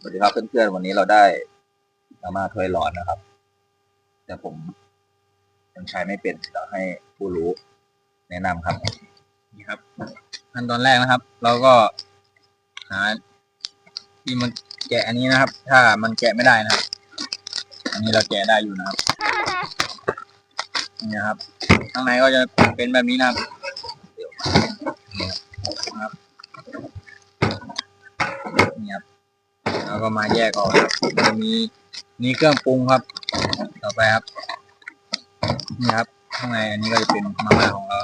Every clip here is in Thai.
สวัสดีครับเพื่อนๆวันนี้เราได้มามาถ้วยร้อนนะครับ แต่ผมยังใช้ไม่เป็นเดี๋ยวให้ผู้รู้แนะนำครับ นี่ครับขั้นตอนแรกนะครับ เราก็หาที่มันแกะอันนี้นะครับ ถ้ามันแกะไม่ได้นะครับอันนี้เราแกะได้อยู่นะครับนี่นะครับ ข้างในก็จะเป็นแบบนี้นะครับนี่ครับนี่ครับ แล้วก็มาแยกออกนะครับจะมีนี่เครื่องปรุงครับ ต่อไปครับ นี่ครับข้างในอันนี้ก็จะเป็นมาม่าของเรา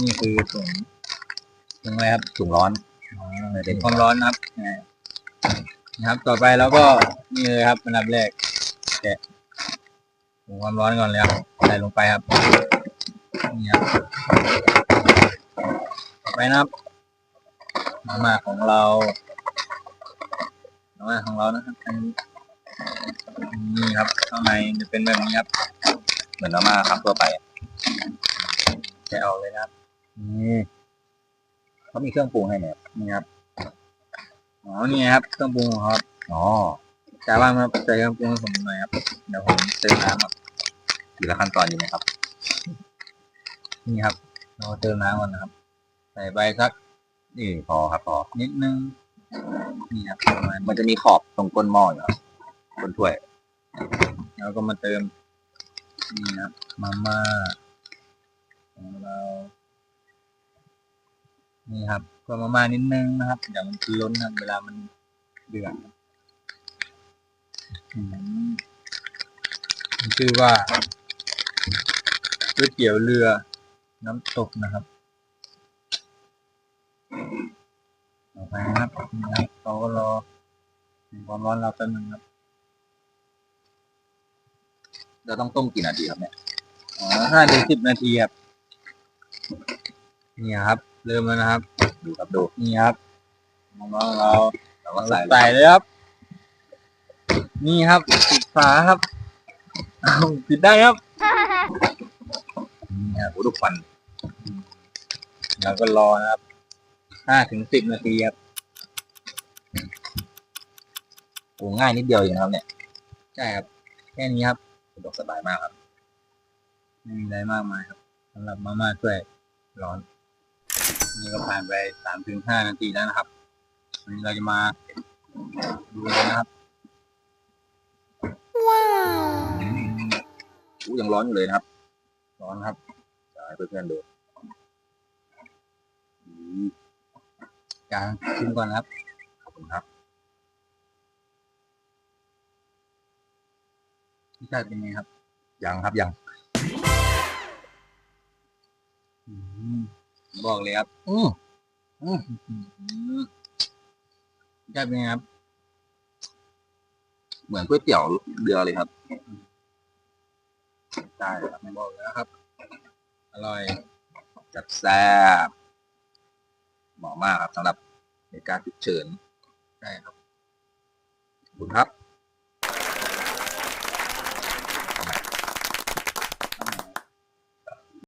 นี่คือถุงถุงอะไรครับถุงร้อนอ๋อเป็นความร้อนนะครับอ่านะครับ ต่อไปแล้วก็นี่เลยครับอันดับแรกแกะถุงความร้อนก่อนเลยครับใส่ลงไปครับนี่ครับต่อไปนะครับมาม่าของเรา มาม่าของเรานะครับนี่ครับข้างในจะเป็นแบบนี้ครับ เหมือนมามาครับทั่วไปแกะออกเลยนะครับนี่เขามีเครื่องปรุงให้ไหมครับนี่ครับอ๋อนี่ครับเครื่องปรุงของเขาครับอ๋อแต่ว่ามาใส่เครื่องปรุงผมหน่อยครับเดี๋ยวผมเติมน้ำครับทีละขั้นตอนอยู่ไหมครับ นี่ครับเราเติมน้ำก่อนนะครับ ใส่ไปสักนี่พอครับพอนิดนึง นี่ครับมันจะมีขอบตรงก้นหม้ออยู่ครับก้นถ้วย แล้วก็มาเติม นี่ครับมาม่าของเรา นี่ครับก็มาม่านิดนึงนะครับเดี๋ยวมันล้นครับเวลามันเดือดมันชื่อว่าก๋วยเตี๋ยวเรือน้ำตกนะครับต่อไป นะครับเราก็รอความร้อนเราแป๊บนึงครับเราต้องต้มกี่นาทีครับเนี่ยอ๋อห้าถึงสิบนาทีครับนี่ครับ เริ่มแล้วนะครับ ดูครับดูนี่ครับความร้อนของเราเราก็ใส่ใส่เลยครับ นี่ครับปิดฝาครับปิดได้ครับนี่ครับโอ้ดูควันแล้วก็รอนะครับห้าถึงสิบนาทีครับ โอ้ง่ายนิดเดียวเองนะครับเนี่ยใช่ครับแค่นี้ครับสะดวกสบายมากครับไม่มีอะไรมากมายครับสำหรับมาม่าถ้วยร้อน นี่ก็ผ่านไปสามถึงห้านาทีแล้วนะครับวันนี้เราจะมาดูเลยนะครับอู้ยังร้อนอยู่เลยนะครับ ร้อนครับจะให้เพื่อนๆดูอืมจางชิมก่อนนะครับ ขอบคุณครับ รสชาติเป็นไงครับ ยังครับยังอืมบอกเลยครับอืมอืมรสชาติเป็นไงครับ เหมือนก๋วยเตี๋ยวเรือเลยครับใช่ครับบอกแล้วครับ อร่อยจัดแซ่บเหมาะมากครับสำหรับในการฉุกเฉินใช่ครับขอบคุณครับ